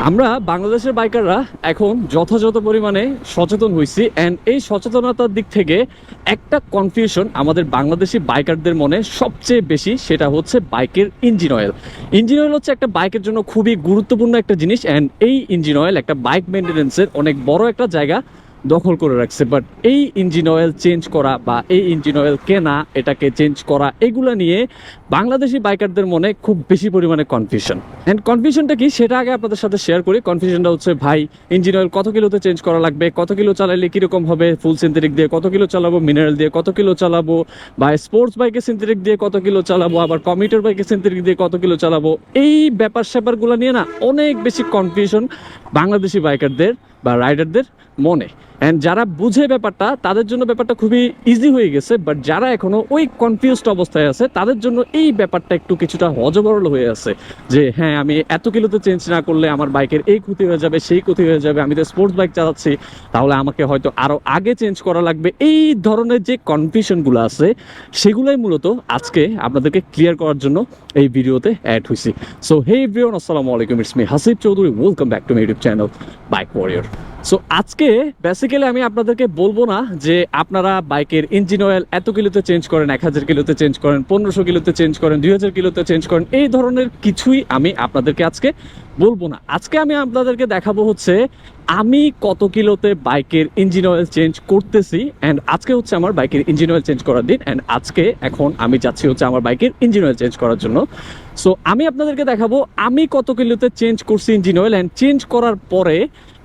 আমরা বাংলাদেশের বাইকাররা এখন যথাযথ পরিমাণে সচেতন হয়েছি অ্যান্ড এই সচেতনতার দিক থেকে একটা কনফিউশন আমাদের বাংলাদেশি বাইকারদের মনে সবচেয়ে বেশি সেটা হচ্ছে বাইকের ইঞ্জিন অয়েল ইঞ্জিন অয়েল হচ্ছে একটা বাইকের জন্য খুবই গুরুত্বপূর্ণ একটা জিনিস অ্যান্ড এই ইঞ্জিন অয়েল একটা বাইক মেনটেন্সের অনেক বড় একটা জায়গা দখল করে রাখছে। বাট এই ইঞ্জিন অয়েল চেঞ্জ করা বা এই ইঞ্জিন অয়েল কেনা, এটাকে চেঞ্জ করা, এগুলো নিয়ে বাংলাদেশি বাইকারদের মনে খুব বেশি পরিমাণে কনফিউশন অ্যান্ড কনফিউশনটা কি? সেটা আগে আপনাদের সাথে শেয়ার করি। কনফিউশনটা হচ্ছে, ভাই ইঞ্জিন অয়েল কত কিলোতে চেঞ্জ করা লাগবে? কত কিলো চালাইলে কীরকম হবে? ফুল সিনথেটিক দিয়ে কত কিলো চালাবো? মিনারেল দিয়ে কত কিলো চালাবো? বা স্পোর্টস বাইকে সিনথেটিক দিয়ে কত কিলো চালাবো? আবার কমিউটার বাইকে সিনথেটিক দিয়ে কত কিলো চালাবো? এই ব্যাপার স্যাপারগুলো নিয়ে না অনেক বেশি কনফিউশন বাংলাদেশি বাইকারদের বা রাইডারদের মনে। অ্যান্ড যারা বুঝে ব্যাপারটা, তাদের জন্য ব্যাপারটা খুবই ইজি হয়ে গেছে বাট যারা এখনও ওই কনফিউজড অবস্থায় আছে, তাদের জন্য এই ব্যাপারটা একটু কিছুটা হজবরল হয়ে আছে। যে হ্যাঁ আমি এত কিলোতে চেঞ্জ না করলে আমার বাইকের এই ক্ষতি হয়ে যাবে, সেই ক্ষতি হয়ে যাবে, আমি তো স্পোর্টস বাইক চালাচ্ছি, তাহলে আমাকে হয়তো আরও আগে চেঞ্জ করা লাগবে। এই ধরনের যে কনফিউশনগুলো আছে, সেগুলোই মূলত আজকে আপনাদেরকে ক্লিয়ার করার জন্য এই ভিডিওতে অ্যাড হয়েছি সো হে এভরিওয়ান আসসালামু আলাইকুম it's me Hasib Chowdhury welcome back to my YouTube channel bike warrior so আজকে বেসিক্যালি আমি আপনাদেরকে বলব না যে আপনারা বাইকের ইঞ্জিন অয়েল এত কিলোতে চেঞ্জ করেন, এক হাজার কিলোতে চেঞ্জ করেন, পনেরোশো কিলোতে চেঞ্জ করেন, দুই হাজার কিলোতে চেঞ্জ করেন, এই ধরনের কিছুই আমি আপনাদেরকে আজকে বলব না। আজকে আমি আপনাদেরকে দেখাবো হচ্ছে আমি কত কিলোতে বাইকের ইঞ্জিন অয়েল চেঞ্জ করতেছি অ্যান্ড আজকে হচ্ছে আমার বাইকের ইঞ্জিন অয়েল চেঞ্জ করার দিন অ্যান্ড আজকে এখন আমি যাচ্ছি হচ্ছে আমার বাইকের ইঞ্জিন অয়েল চেঞ্জ করার জন্য। সো আমি আপনাদেরকে দেখাবো আমি কত কিলোতে চেঞ্জ করছি ইঞ্জিন অয়েল অ্যান্ড চেঞ্জ করার পরে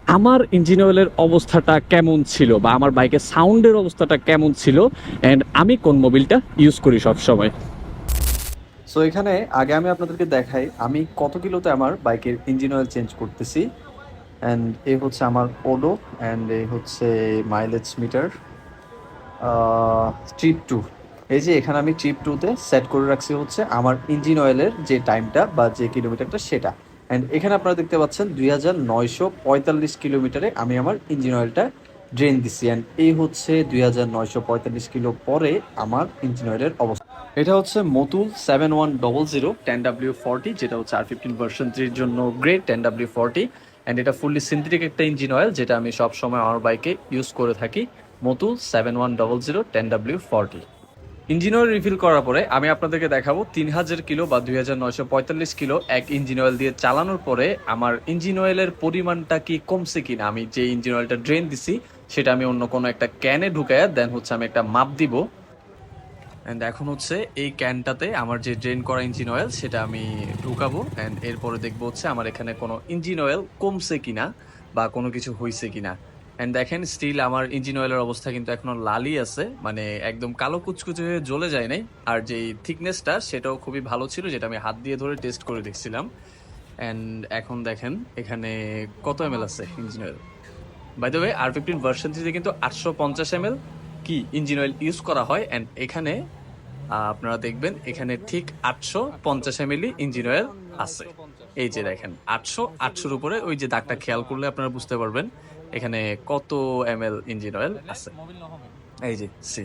আমার ইঞ্জিন অয়েলের অবস্থাটা কেমন ছিল বা আমার বাইকের সাউন্ডের অবস্থাটা কেমন ছিল অ্যান্ড আমি কোন মোবিলটা ইউজ করি সব সময় সো এখানে আগে আমি আপনাদেরকে দেখাই, আমি কত কিলোতে আমার বাইকের ইঞ্জিন অয়েল চেঞ্জ করতেছি অ্যান্ড এ হচ্ছে আমার ওডো অ্যান্ড এ হচ্ছে মাইলেজ মিটার ট্রিপ টু এই যে এখানে আমি ট্রিপ টুতে সেট করে রাখছি হচ্ছে আমার ইঞ্জিন অয়েলের যে টাইমটা বা যে কিলোমিটারটা সেটা। অ্যান্ড এখানে আপনারা দেখতে পাচ্ছেন দুই হাজার নয়শো পঁয়তাল্লিশ কিলোমিটারে আমি আমার ইঞ্জিন অয়েলটা ড্রেন দিচ্ছি অ্যান্ড এই হচ্ছে দুই হাজার নয়শো পঁয়তাল্লিশ কিলো পরে আমার ইঞ্জিন অয়েলের অবস্থা। এটা হচ্ছে Motul seven one double zero ten W forty যেটা হচ্ছে আর ফিফটিন ভার্সন থ্রির জন্য grade ten W forty and এটা ফুললি সিনথেটিক একটা ইঞ্জিন অয়েল, যেটা আমি সবসময় আমার বাইকে ইউজ করে থাকি। Motul seven one double zero ten W forty engine oil refill করার পরে আমি আপনাদেরকে দেখাবো তিন হাজার কিলো বা দুই হাজার নয়শো পঁয়তাল্লিশ কিলো এক ইঞ্জিন অয়েল দিয়ে চালানোর পরে আমার ইঞ্জিন অয়েলের পরিমাণটা কি কমছে কিনা? আমি যে ইঞ্জিন অয়েলটা ড্রেন দিছি, সেটা আমি অন্য কোনো একটা ক্যানে ঢুকায় দেন হচ্ছে আমি একটা মাপ দিব। অ্যান্ড এখন হচ্ছে এই ক্যানটাতে আমার যে ড্রেন করা ইঞ্জিন অয়েল সেটা আমি ঢুকাবো। অ্যান্ড এরপরে দেখব হচ্ছে আমার এখানে কোনো ইঞ্জিন অয়েল কমছে কিনা বা কোনো কিছু হয়েছে কিনা। অ্যান্ড দেখেন স্টিল আমার ইঞ্জিন অয়েলের অবস্থা কিন্তু এখনও লালই আছে। মানে একদম কালো কুচকুচে হয়ে জ্বলে যায় নাই। আর যেই থিকনেসটা সেটাও খুবই ভালো ছিল, যেটা আমি হাত দিয়ে ধরে টেস্ট করে দেখছিলাম। অ্যান্ড এখন দেখেন, এখানে কত এম আছে engine oil by the way R fifteen version থ্রিতে কিন্তু আটশো পঞ্চাশ এম কি ইঞ্জিন অয়েল ইউজ করা হয়। অ্যান্ড এখানে আপনারা দেখবেন, এখানে ঠিক আটশো পঞ্চাশ এম ইঞ্জিন অয়েল আছে। এই যে দেখেন, আটশো আটশোর উপরে ওই যে দাগটা খেয়াল করলে আপনারা বুঝতে পারবেন। এখানে কত এম এল ইঞ্জিন অয়েল আছে? এই যে সি।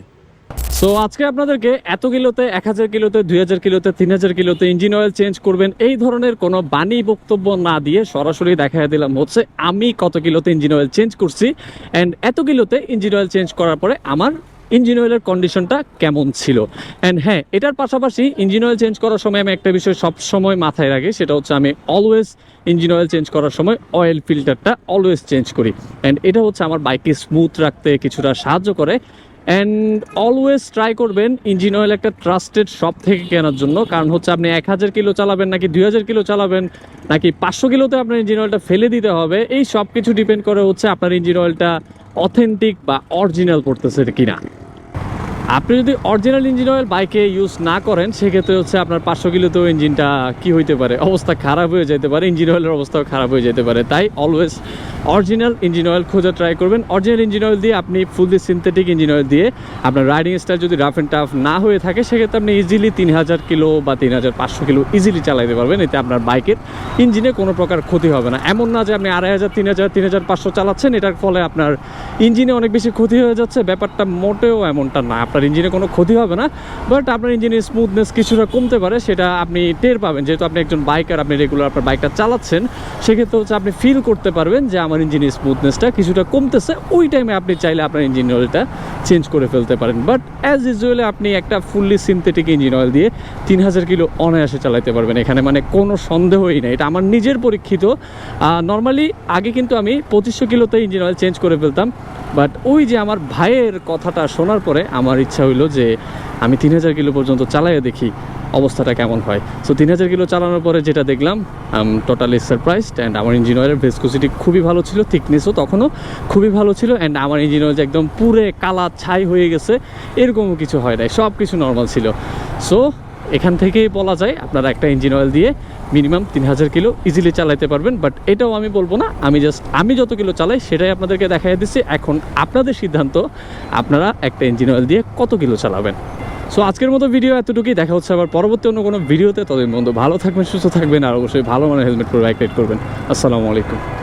সো আজকে আপনাদেরকে এত কিলোতে এক হাজার কিলোতে দুই হাজার কিলোতে তিন হাজার কিলোতে ইঞ্জিন অয়েল চেঞ্জ করবেন এই ধরনের কোনো বাণী বক্তব্য না দিয়ে সরাসরি দেখা দিলাম হচ্ছে আমি কত কিলোতে ইঞ্জিন অয়েল চেঞ্জ করছি অ্যান্ড এত কিলোতে ইঞ্জিন অয়েল চেঞ্জ করার পরে আমার ইঞ্জিন অয়েলের কন্ডিশনটা কেমন ছিল? অ্যান্ড হ্যাঁ এটার পাশাপাশি ইঞ্জিন অয়েল চেঞ্জ করার সময় আমি একটা বিষয় সব সময় মাথায় রাখি, সেটা হচ্ছে আমি অলওয়েজ ইঞ্জিন অয়েল চেঞ্জ করার সময় অয়েল ফিল্টারটা অলওয়েজ চেঞ্জ করি। অ্যান্ড এটা হচ্ছে আমার বাইককে স্মুথ রাখতে কিছুটা সাহায্য করে। অ্যান্ড অলওয়েজ ট্রাই করবেন ইঞ্জিন অয়েল একটা ট্রাস্টেড শপ থেকে কেনার জন্য, কারণ হচ্ছে আপনি এক হাজার কিলো চালাবেন নাকি দুই হাজার কিলো চালাবেন, নাকি পাঁচশো কিলোতে আপনার ইঞ্জিন অয়েলটা ফেলে দিতে হবে, এই সব কিছু ডিপেন্ড করে হচ্ছে আপনার ইঞ্জিন অয়েলটা অথেন্টিক বা অরিজিনাল পড়তেছে কিনা। আপনি যদি অরিজিনাল ইঞ্জিন অয়েল বাইকে ইউজ না করেন, সেক্ষেত্রে হচ্ছে আপনার পাঁচশো কিলোতেও ইঞ্জিনটা কি হইতে পারে? অবস্থা খারাপ হয়ে যেতে পারে ইঞ্জিন অয়েলের অবস্থাও খারাপ হয়ে যেতে পারে। তাই অলওয়েজ অরিজিনাল ইঞ্জিন অয়েল খোঁজা ট্রাই করবেন। অরিজিনাল ইঞ্জিন অয়েল দিয়ে আপনি ফুললি সিনথেটিক ইঞ্জিন অয়েল দিয়ে আপনার রাইডিং স্টাইল যদি রাফ অ্যান্ড টাফ না হয়ে থাকে, সেক্ষেত্রে আপনি ইজিলি তিন হাজার কিলো বা তিন হাজার পাঁচশো কিলো ইজিলি চালাইতে পারবেন। এতে আপনার বাইকের ইঞ্জিনে কোনো প্রকার ক্ষতি হবে না। এমন না যে আপনি আড়াই হাজার, তিন হাজার তিন হাজার পাঁচশো চালাচ্ছেন, এটার ফলে আপনার ইঞ্জিনে অনেক বেশি ক্ষতি হয়ে যাচ্ছে। ব্যাপারটা মোটেও এমনটা না। আপনার আপনার ইঞ্জিনে কোনো ক্ষতি হবে না বাট আপনার ইঞ্জিনের স্মুথনেস কিছুটা কমতে পারে, সেটা আপনি টের পাবেন। যেহেতু আপনি একজন বাইকার আপনি রেগুলার আপনার বাইকটা চালাচ্ছেন, সেক্ষেত্রে হচ্ছে আপনি ফিল করতে পারবেন যে আমার ইঞ্জিনের স্মুথনেসটা কিছুটা কমতেছে। ওই টাইমে আপনি চাইলে আপনার ইঞ্জিন অয়েলটা চেঞ্জ করে ফেলতে পারেন। বাট অ্যাজ ইউজুয়ালি আপনি একটা ফুললি সিনথেটিক ইঞ্জিন অয়েল দিয়ে তিন হাজার কিলো অনায়াসে চালাতে পারবেন। এখানে মানে কোনো সন্দেহই নেই। এটা আমার নিজের পরীক্ষিত। নর্মালি আগে কিন্তু আমি পঁচিশশো কিলোতে ইঞ্জিন অয়েল চেঞ্জ করে ফেলতাম বাট ওই যে আমার ভাইয়ের কথাটা শোনার পরে আমার ইচ্ছা হইল যে আমি তিন হাজার কিলো পর্যন্ত চালাইয়ে দেখি অবস্থাটা কেমন হয়। সো তিন হাজার কিলো চালানোর পরে যেটা দেখলাম টোটালি সারপ্রাইজড অ্যান্ড আমার ইঞ্জিন অয়েলের ভেসকোসিটি খুবই ভালো ছিল থিকনেসও তখনও খুবই ভালো ছিল অ্যান্ড আমার ইঞ্জিন অয়েল যে একদম পুরে কালা ছাই হয়ে গেছে, এরকমও কিছু হয় নাই সব কিছু নর্মাল ছিল। সো এখান থেকেই বলা যায় আপনারা একটা ইঞ্জিন অয়েল দিয়ে মিনিমাম তিন হাজার কিলো ইজিলি চালাইতে পারবেন বাট এটাও আমি বলব না, আমি জাস্ট আমি যত কিলো চালাই সেটাই আপনাদেরকে দেখাই দিচ্ছি। এখন আপনাদের সিদ্ধান্ত, আপনারা একটা ইঞ্জিন অয়েল দিয়ে কত কিলো চালাবেন। সো আজকের মতো ভিডিও এতটুকুই, দেখা হচ্ছে আবার পরবর্তী অন্য কোনো ভিডিওতে ততদিন বন্ধু ভালো থাকবেন, সুস্থ থাকবেন, আর অবশ্যই ভালো মানে হেলমেট পরে বাইক রাইড করবেন। আসসালামু আলাইকুম।